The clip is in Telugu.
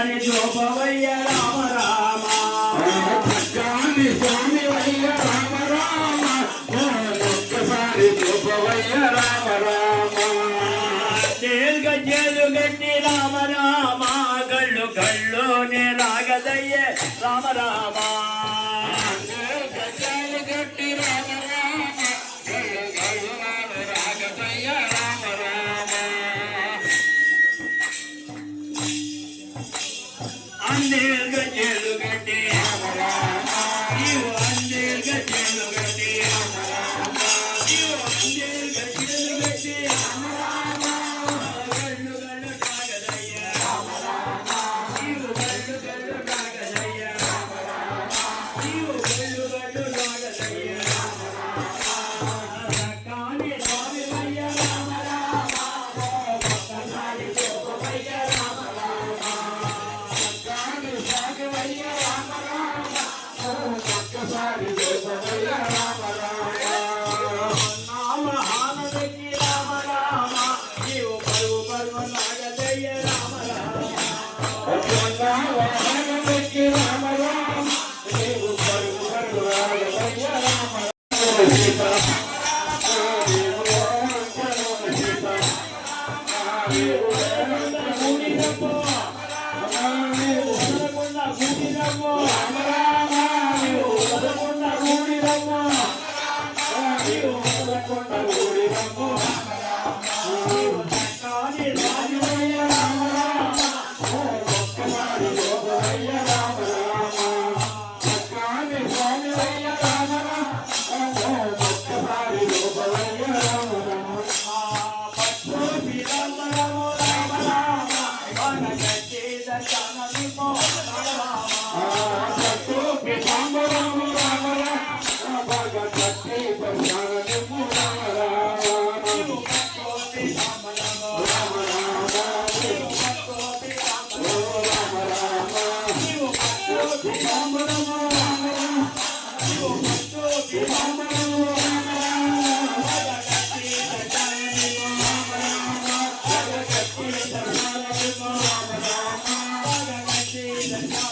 హరి శోభవయ్య రామ స్వామి వయ్య రామ రామ. ఒక్కసారి శోభవయ్య రామ రామ. రామ రామ. గళ్ళు గళ్ళునే రాగదయ్య రామ రామ. Amém. Yeah.